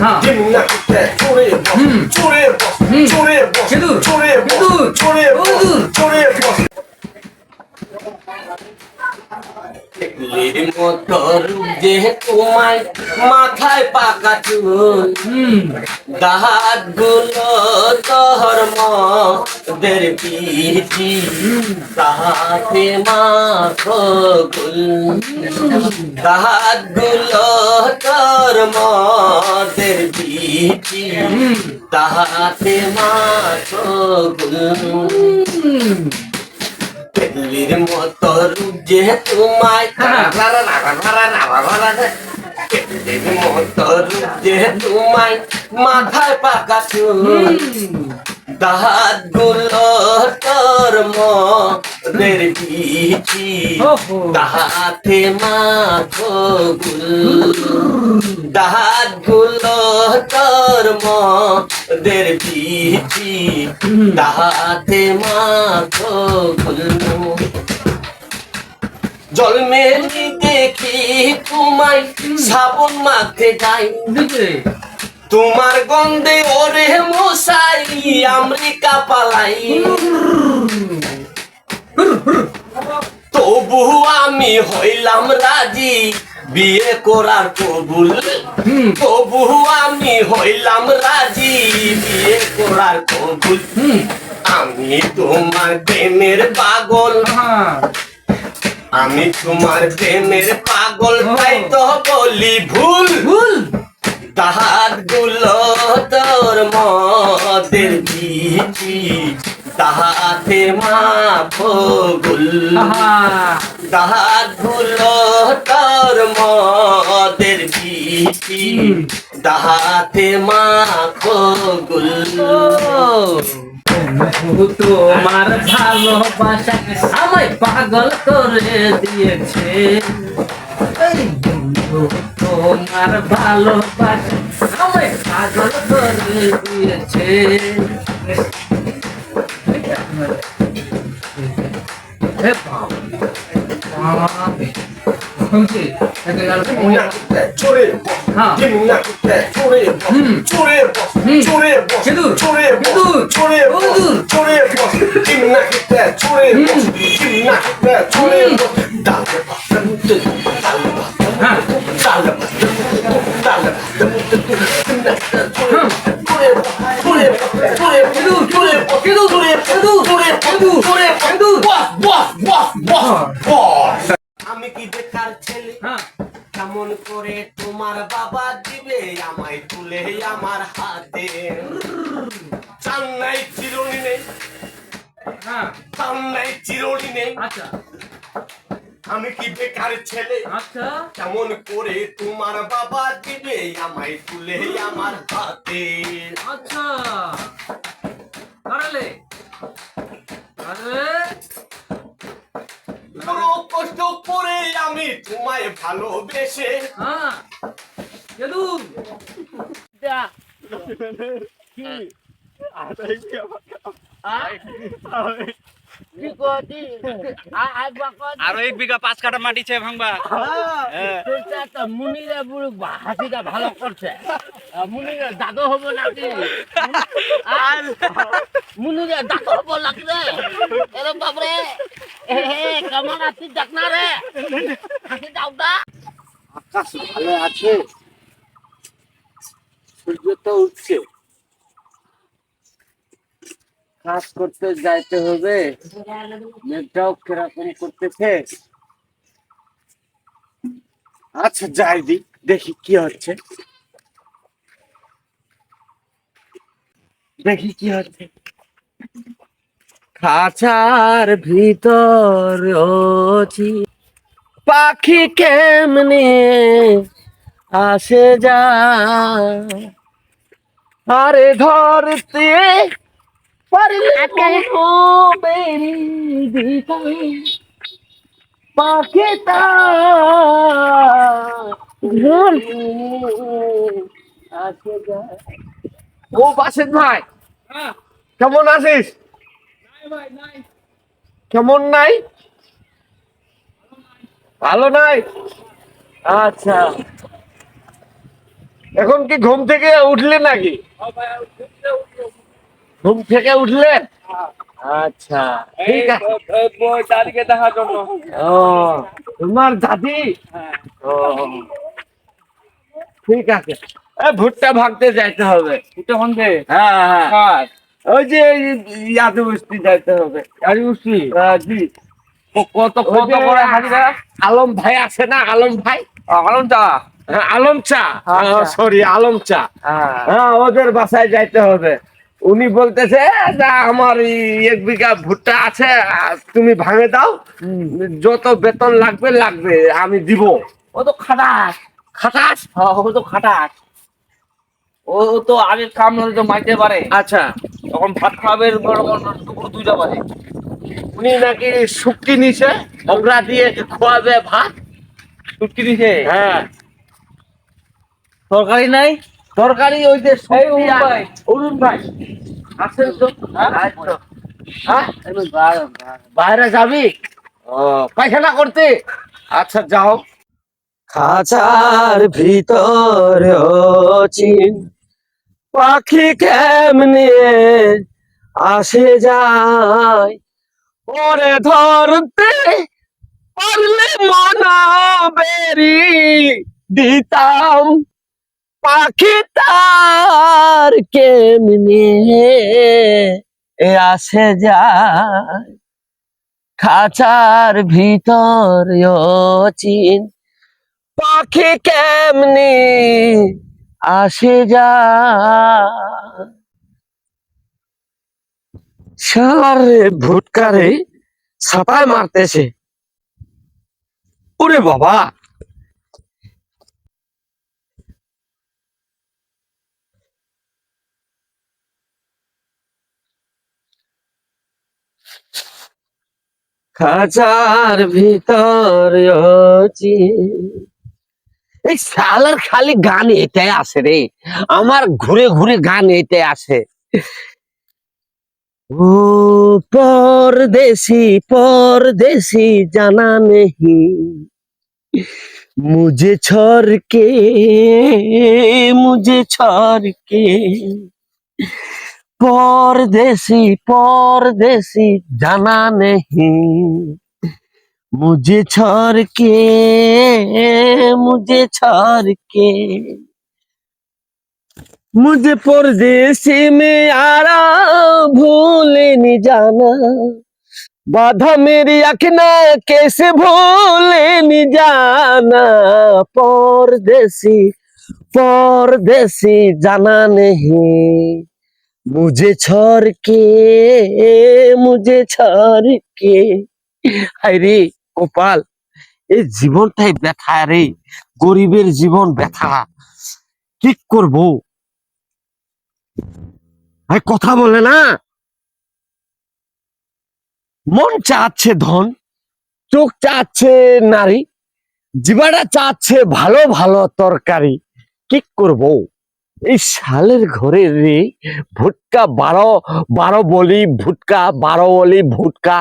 하. 김나기태 조리버 조리버 조리버 조리버 조리버 조리버 레버 motor যে তোমায় মাথায় পাকা চুল। দাহাতগুলো তোর মদের পিঠি তাহাতে মাখো গুল দাহাতগুলো তোর মদের পিঠি তাহাতে মাখো পেদলির মতো রুজে তোমায় পেদলির মতো রুজে তোমায় মাথায় পাকা চুল। দাহাতগুলো তোর মদের পিঠি। ওহো। দাহাতে মাখো গুল। তোর মদের পিঠি। দাহাতে মাখো গুল। জন্মেলি দেখি তোমায় সাবন মাখতে যাই। তোমার গন্ধে ওরে মশাই, আমেরিকা পালাই। তবু আমি হইলাম রাজি, বিয়ে করার কবুল। তবু আমি হইলাম রাজি, বিয়ে করার কবুল। আমি তোমার প্রেমের পাগল। আমি তোমার প্রেমের পাগল, তাই তো বলি ভুল। ভুল। তাহারগুলো তোর মদের দিছি তাহাতে মা ভগুল। আহা। তাহারগুলো তোর মদের দিছি তাহাতে মা ভগুল। তোমার ভালোবাসা আমায় পাগল করে দিয়েছে। তোমার ভালোবাসা আমায় পাগল করে দিয়েছে এ বাবা শুনছি এটা গেল 김나그때 쪼레버 아. 김나그때 쪼레버 음. 쪼레버 음. 쪼레버 걔도, 쪼레버 걔도, 쪼레버 걔도. 쪼레버 김나그때 쪼레버 김나그때 쪼레버 달려봐 তোমার বাবা দিবে আমায় তুলে আমার হাতে। চান নাই চিরুনি নেই। হ্যাঁ। চান নাই চিরুনি নেই। আচ্ছা। আমি কি বেকার ছেলে? আচ্ছা। কেমন করে তোমার বাবা দিবে আমায় তুলে আমার হাতে। আচ্ছা আরে আরে বড় কষ্ট করে আমি তোমায় ভালোবেসে হ্যাঁ কেদু আরও এক বিঘা পাঁচ কাটা মাটি চাই ভাঙবা। হ্যাঁ। মুনিরা বুড়ো হাসিটা ভালো করছে। মুনিরা দাদু হব নাকি? মুনিরা দাদু হব লাগছে এরম বাবরে এ হে কেমন আছিস দেখ না রে? হাসি দাও আকাশ ভালো আছে। সূর্য তো উঠছে। কাজ করতে যাইতে হবে। মেঘটাও কীরকম করতেছে? আচ্ছা যাই দি দেখি কি হচ্ছে। দেখি কি হচ্ছে। খাঁচার ভিতর পাখি কেমনে আসে যা আরে ধরতে ও বাসেন ভাই। হ্যাঁ। কেমন আছিস? নাই ভাই নাই। কেমন নাই? ভালো নাই? আচ্ছা। এখন কি ঘুম থেকে উঠলে নাকি? ঘুম থেকে উঠলেন আচ্ছা ঠিক আছে। দাদিকে দেখার জন্য। ও তোমার দাদি? ও ঠিক আছে। ভুট্টা ভাগতে যাইতে হবে। হনবে হ্যাঁ হ্যাঁ। ওই যে ইয়াদু বস্তি যাইতে হবে। উঠছি জি। কত কত করে হাজিরা আলম ভাই আছে না আলম ভাই? আলম চা? হ্যাঁ, আলম চা। আচ্ছা। সরি আলম চা। হ্যাঁ। হ্যাঁ ওদের বাসায় যাইতে হবে। উনি বলতেছে আমার এক বিঘা ভুট্টা আছে তুমি ভাঙে দাও। যত বেতন লাগবে লাগবে আমি দিব। ও তো খাটাস খাটাস? ও তো খাটাস। ও তো আগে কাম না তো মাইতে পারে। আচ্ছা। তখন ভাত খাবে বড় বড় দুপুর দুইটা বাজে উনি নাকি শুক্তি নিছে ওগরা দিয়ে খোয়াবে ভাত। ছুটকি দিছে হ্যাঁ। তরকারি নাই? তরকারি ওই যে অরুণ ভাই। অরুণ ভাই। আছেন তো। হ্যাঁ? হ্যাঁ? বাইরে যাবি? ও। পায়খানা করতে? আচ্ছা যাও। খাঁচার ভিতর চিন পাখি কেমনে আসে যায়? ওরে ধরতে পারলে মনা বেরি দিতাম। পাখি তার কেমনে আসে যায়? খাঁচার ভিতর চিন পাখি কেমনি আসে যা শালার ভুটকারে ছাতায় মারতেছে। ওরে বাবা! খাঁচার ভিতর এই সালার খালি গান এটাই আছে রে। আমার ঘুরে ঘুরে গান এটাই আছে। ও পরদেশি পরদেশি জানা নেহি মুঝে ছড়কে মুঝে ছড়কে परदेसी परदेसी जाना नहीं मुझे छोड़ के मुझे छोड़ के मुझे परदेसी में आरा भूले नहीं जाना बाधा मेरी अखना कैसे भूले नहीं जाना परदेसी परदेसी जाना नहीं মুঝে ছড়কে মুঝে ছড়কে আরে গোপাল এই জীবনটাই ব্যথা রে গরিবের জীবন ব্যথা কি করব ভাই কথা বলে না? মন চাচ্ছে ধন, চোখ চাচ্ছে নারী জীবাটা চাচ্ছে ভালো ভালো তরকারি। কি করব? এই শালের ঘরে রে ভুটকা বারো বারো বলি ভুটকা বারো বলি ভুটকা